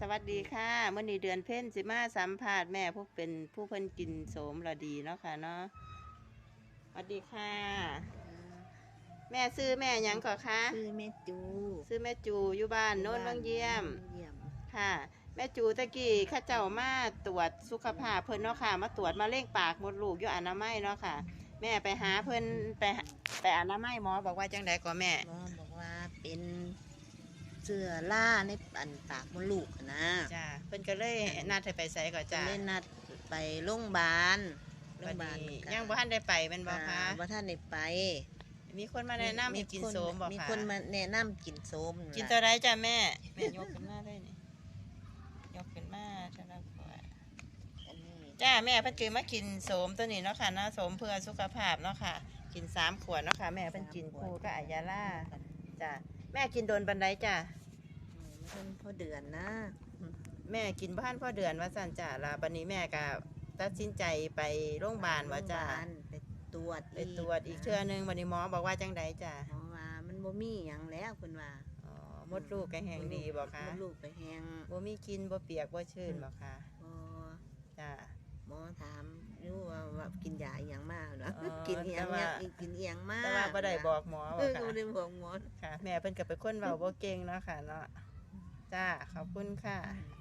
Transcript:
สวัสดีค่ะเมื่อนี้เดือนเพ็ญสิมาสัมภาษณ์แม่ผู้เป็นผู้เพิ่นกินโสมระดีเนาะค่ะเนาะสวัสดีค่ะ แม่ซื้อแม่หยังก่อคะคือแม่จูซื้อแม่จูอยู่บ้านโน้นบางเยี่ยม เยี่ยมค่ะ แม่จูตะกี้เข้าเจ้ามาตรวจสุขภาพเพิ่นเนาะค่ะ มาตรวจมาเร่งปากมดลูกอยู่อนามัยเนาะค่ะ แม่ไปหาเพิ่นไปหาไปอนามัยหมอบอกว่าจังไดก่อแม่ หมอบอกว่าเป็น เสื้อล่าในอันปากมดลูกอะนะจ้าเพิ่นก็เลยนัดให้ไปใส่ก่อนจะจ้าเล่นนัดไปโรงพยาบาลโรงบัพดยาบาลนี้ก็ยังบ่ทันได้ไปแม่นบ่คะว่าท่านได้ไป มีคนมาแนะนำให้กินโสมบ่มีคะคนมาแนะนำกินโสมกินตัวไรจ้ะแม่แม่ยกขึ้นมาได้นี่ยกขึ้นมาจ้ะนะขวดอันนี้จ้าแม่เพิ่นคือมากินโสมตัวนี้เนาะค่ะเนาะโสมเพื่อสุขภาพเนาะค่ะ กินสามขวดเนาะค่ะแม่เพิ่นกินคู่กับอายาล่าจ้ะ แม่กินโดนบันไดจ้ะเพิ่นพอเดือนนะ แม่กินบ้านพ่อเดือนว่าสั่นจ้ะแล้วบัดนี้แม่ก็ตัดสินใจไปโรงพยาบาลว่าจ้ะโรงพยบลไปตรวจไปตรวจอีกเทื่อนึงบัดนี้หมอบอกว่าจังไดจ้ะหมอว่ามันบ่มีหยังแล้วเพิ่นว่าอ๋อมดลูกก็แห้งดีบ่คะมดลูกก็แห้งบ่มีกินบ่เปียกบ่ชื้นบ่คะบ่จ้ะ หมอถามอยู่ว่าว่า กินยาอหย่างมากเนาะอ๋อกินอหย่างแต่ว่า อีกกินอหย่างมากแต่ว่าบ่ได้บอกหมอเอว่าอค่ะก็บ่ได้บอกหมอ ค่ะ แม่เพิ่นก็เป็นคนเว้าบ่เก่งเนาะค่ะเนาะจ้าขอบคุณค่ะอืม